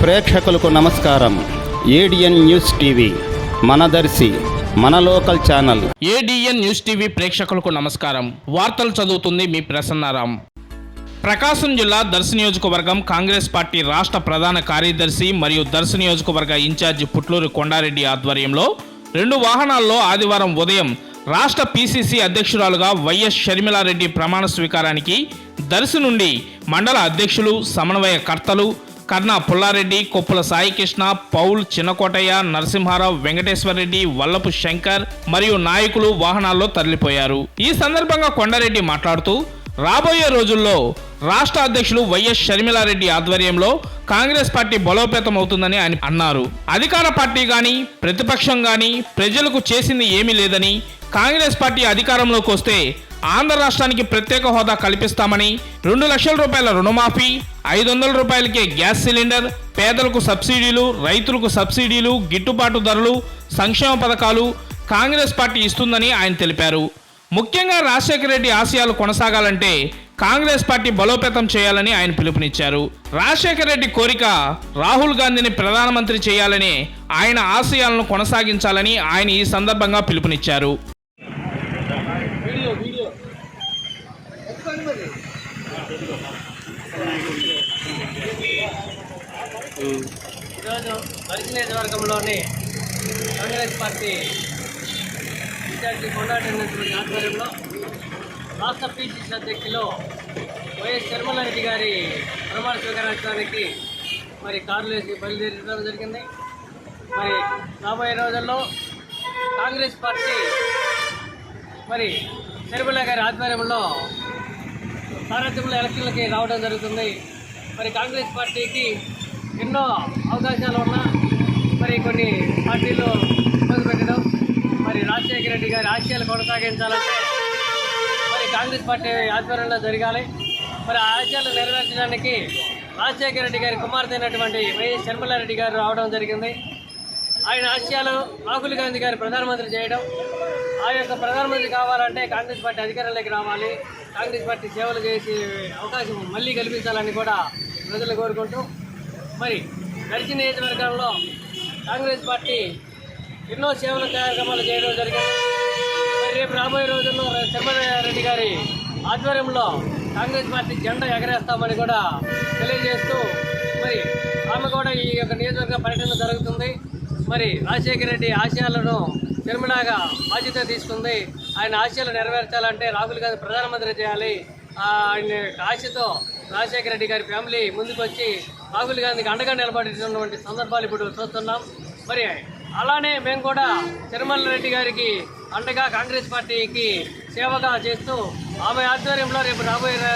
ప్రేక్షకులకు నమస్కారం. ADN news TV మనదర్శి మన local channel. ADN news TV ప్రేక్షకులకు నమస్కారం. వార్తలు చదువుతుంది మీ ప్రసన్నారాం. ప్రకాశం జిల్లా దర్శ నియోజకవర్గం కాంగ్రెస్ పార్టీ రాష్ట్ర ప్రధాన కార్యదర్శి మరియు దర్శ నియోజకవర్గ ఇన్ఛార్జి పుట్లూరి కొండారెడ్డి ఆధ్వర్యంలో రెండు వాహనాల్లో ఆదివారం ఉదయం రాష్ట్ర పీసీసీ అధ్యక్షురాలుగా వైఎస్ షర్మిలారెడ్డి ప్రమాణ స్వీకారానికి దర్శి నుండి మండల అధ్యక్షులు సమన్వయకర్తలు కర్ణ పుల్లారెడ్డి కొప్పుల సాయికృష్ణ పౌల్ చిన్నకోటయ్య నరసింహారావు వెంకటేశ్వరరెడ్డి వల్లపు శంకర్ మరియు నాయకులు వాహనాల్లో తరలిపోయారు. ఈ సందర్భంగా కొండారెడ్డి మాట్లాడుతూ రాబోయే రోజుల్లో రాష్ట్ర అధ్యక్షులు వైఎస్ షర్మిలారెడ్డి ఆధ్వర్యంలో కాంగ్రెస్ పార్టీ బలోపేతం అవుతుందని ఆయన అన్నారు. అధికార పార్టీ గాని ప్రతిపక్షం గాని ప్రజలకు చేసింది ఏమీ లేదని కాంగ్రెస్ పార్టీ అధికారంలోకి వస్తే ఆంధ్ర రాష్ట్రానికి ప్రత్యేక హోదా కల్పిస్తామని రెండు లక్షల రూపాయల రుణమాఫీ ఐదు వందల రూపాయలకే గ్యాస్ సిలిండర్ పేదలకు సబ్సిడీలు రైతులకు సబ్సిడీలు గిట్టుబాటు ధరలు సంక్షేమ పథకాలు కాంగ్రెస్ పార్టీ ఇస్తుందని ఆయన తెలిపారు. ముఖ్యంగా రాజశేఖర రెడ్డి ఆశయాలు కొనసాగాలంటే కాంగ్రెస్ పార్టీ బలోపేతం చేయాలని ఆయన పిలుపునిచ్చారు. రాజశేఖర రెడ్డి కోరిక రాహుల్ గాంధీని ప్రధానమంత్రి చేయాలని ఆయన ఆశయాలను కొనసాగించాలని ఆయన ఈ సందర్భంగా పిలుపునిచ్చారు. ఈరోజు పరిచి నియోజకవర్గంలోని కాంగ్రెస్ పార్టీ ఇన్ఛార్జి కొండాటటువంటి ఆధ్వర్యంలో రాష్ట్ర పీసీసీ అధ్యక్షులు వైఎస్ శర్మలారెడ్డి గారి ప్రమాణ స్వీకరించడానికి మరి కారులు వేసి బయలుదేరడం జరిగింది. మరి రాబోయే రోజుల్లో కాంగ్రెస్ పార్టీ మరి శర్మిల గారి ఆధ్వర్యంలో సారథ్యంలో ఎలక్షన్లకి రావడం జరుగుతుంది. మరి కాంగ్రెస్ పార్టీకి ఎన్నో అవకాశాలు ఉన్నా మరి కొన్ని పార్టీలు ఇబ్బంది పెట్టడం మరి రాజశేఖర రెడ్డి గారి ఆశయాలు కొనసాగించాలంటే మరి కాంగ్రెస్ పార్టీ ఆధ్వర్యంలో జరగాలి. మరి ఆ ఆశయాలు నెరవేర్చడానికి రాజశేఖర రెడ్డి గారి కుమార్తె అయినటువంటి వైఎస్ శర్మలారెడ్డి గారు రావడం జరిగింది. ఆయన ఆశయాలు రాహుల్ గాంధీ గారు ప్రధానమంత్రి చేయడం ఆ యొక్క ప్రధానమంత్రి కావాలంటే కాంగ్రెస్ పార్టీ అధికారంలోకి రావాలి. కాంగ్రెస్ పార్టీ సేవలు చేసే అవకాశం మళ్ళీ కల్పించాలని కూడా ప్రజలు కోరుకుంటూ మరి గడిచిన నియోజకవర్గంలో కాంగ్రెస్ పార్టీ ఎన్నో సేవల కార్యక్రమాలు చేయడం జరిగింది. మరి రేపు రాబోయే రోజుల్లో రెడ్డి గారి ఆధ్వర్యంలో కాంగ్రెస్ పార్టీ జెండా ఎగరేస్తామని కూడా తెలియజేస్తూ మరి ఆమె కూడా ఈ యొక్క నియోజకవర్గ పర్యటన జరుగుతుంది. మరి రాజశేఖర రెడ్డి ఆశయాలను నిర్మలాగా బాధ్యత తీసుకుంది. ఆయన ఆశయాలు నెరవేర్చాలంటే రాహుల్ గాంధీ ప్రధానమంత్రి చేయాలి. ఆయన ఆశతో రాజశేఖర రెడ్డి గారి ఫ్యామిలీ ముందుకు వచ్చి రాహుల్ గాంధీకి అండగా నిలబడినటువంటి సందర్భాలు ఇప్పుడు చూస్తున్నాం. మరి అలానే మేము కూడా తిరుమల రెడ్డి గారికి అండగా కాంగ్రెస్ పార్టీకి సేవగా చేస్తూ ఆమె ఆధ్వర్యంలో రేపు రాబోయే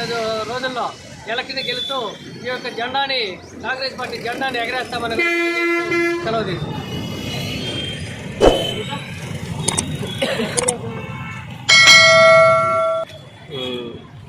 రోజుల్లో ఎలక్షన్ గెలుస్తూ ఈ యొక్క జెండాని కాంగ్రెస్ పార్టీ జెండాని ఎగరేస్తామని సెలవు తీసుకుంటాం